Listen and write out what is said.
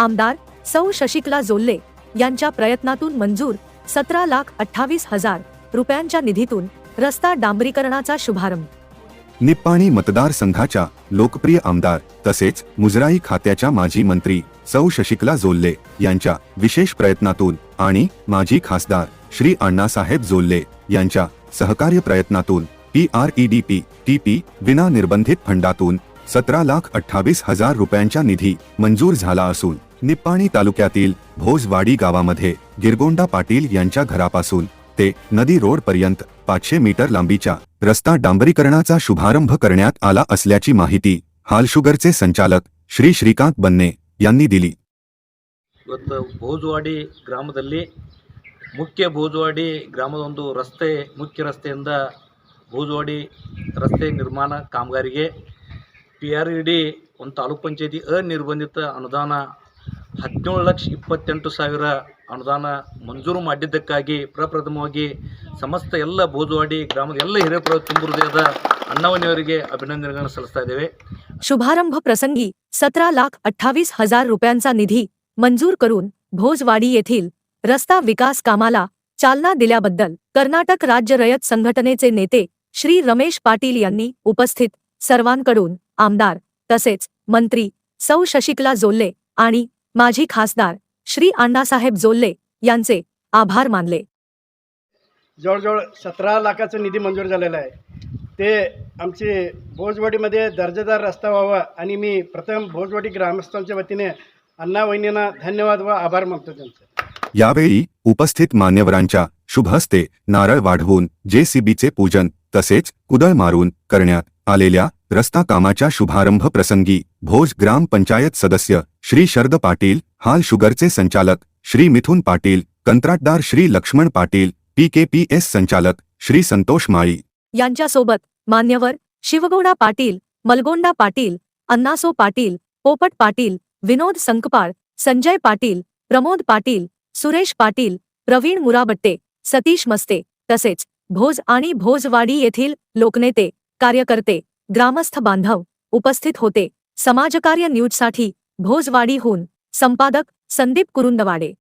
आमदार सौ शशिकला जोल्ले यांच्या प्रयत्नातून मंजूर सतरा लाख अठ्ठावीस हजार रुपयांच्या निधीतून रस्ता डांबरीकरणाचा शुभारंभ. निप्पाणी मतदारसंघाच्या लोकप्रिय आमदार तसेच मुजराई खात्याच्या माजी मंत्री सौ शशिकला जोल्ले यांच्या विशेष प्रयत्नातून आणि माजी खासदार श्री अण्णासाहेब जोल्ले यांच्या सहकार्य प्रयत्नातून P R E D P T P विना निर्बंधित फंडातून सतरा लाख अठ्ठावीस हजार रुपयांच्या निधी मंजूर झाला असून निप्पाणी तालुक्यातील भोजवाडी गावामध्ये गिरगोंडा पाटील यांच्या घरापासून ते नदी रोड पर्यंत पाचशे मीटर लांबीच्या रस्ता डांबरीकरणाचा शुभारंभ करण्यात आला असल्याची माहिती हाल शुगरचे संचालक श्री श्रीकांत बन्ने यांनी दिली ಇವತ್ತು ಭೋಜವಾಡಿ ಗ್ರಾಮದಲ್ಲಿ ಮುಖ್ಯ ಭೋಜವಾಡಿ ಗ್ರಾಮದ ಒಂದು ರಸ್ತೆ ಮುಖ್ಯ ರಸ್ತೆಯಿಂದ ಭೋಜವಾಡಿ ರಸ್ತೆ ನಿರ್ಮಾಣ ಕಾಮಗಾರಿಗೆ ಪಿ ಆರ್ ಇ ಡಿ ಒಂದು ತಾಲೂಕ್ ಪಂಚಾಯತಿ ಅನಿರ್ಬಂಧಿತ ಅನುದಾನ ಹದಿನೇಳು ಲಕ್ಷ ಇಪ್ಪತ್ತೆಂಟು ಸಾವಿರ ಅನುದಾನ ಮಂಜೂರು ಮಾಡಿದ್ದಕ್ಕಾಗಿ ಪ್ರಪ್ರಥಮವಾಗಿ ಸಮಸ್ತ ಎಲ್ಲ ಭೋಜವಾಡಿ ಗ್ರಾಮದ ಎಲ್ಲ ಹಿರಿಯ ತುಂಬ ಹೃದಯದ ಅಣ್ಣವನಿಯವರಿಗೆ ಅಭಿನಂದನೆಗಳನ್ನು ಸಲ್ಲಿಸ್ತಾ ಇದ್ದೇವೆ शुभारंभ प्रसंगी सतरा लाख अठ्ठावीस हजार रुपयांचा निधी मंजूर करून भोजवाडी येथील रस्ता विकास कामाला चालना दिल्याबद्दल कर्नाटक राज्य रयत संघटनेचे नेते श्री रमेश पाटील यांनी उपस्थित सर्वांकडून आमदार तसेच मंत्री सौ शशिकला जोल्ले आणि माजी खासदार श्री अण्णासाहेब जोल्ले यांचे आभार मानले. जवळजवळ सतरा लाखाचा निधी मंजूर झालेला आहे. ते आमची भोजवाडीमध्ये दर्जेदार रस्ता व्हावा आणि मी प्रथम भोजवाडी ग्रामस्थांच्या वतीने अण्णा वहिनींना धन्यवाद व आभार मानतो त्यांचे. यावेळी उपस्थित मान्यवरांच्या शुभ हस्ते नारळ वाढवून जेसीबीचे पूजन तसेच कुदळ मारून करण्यात आलेल्या रस्ता कामाच्या शुभारंभ प्रसंगी भोज ग्राम पंचायत सदस्य श्री शरद पाटील हाल शुगरचे संचालक. श्री मिथुन पाटील कंत्राटदार श्री लक्ष्मण पाटील पीकेपीएस संचालक. श्री संतोष माळी. यांच्यासोबत मान्यवर शिवगौडा पाटील मलगोंडा पाटील अण्णासो पाटील पोपट पाटील विनोद संकपाळ संजय पाटील प्रमोद पाटील सुरेश पाटील प्रवीण मुराबट्टे सतीश मस्ते तसेच भोज आणि भोजवाडी येथील लोकनेते कार्यकर्ते ग्रामस्थ बांधव उपस्थित होते. समाजकार्य न्यूजसाठी भोजवाडीहून संपादक संदीप कुरुंदवाडे.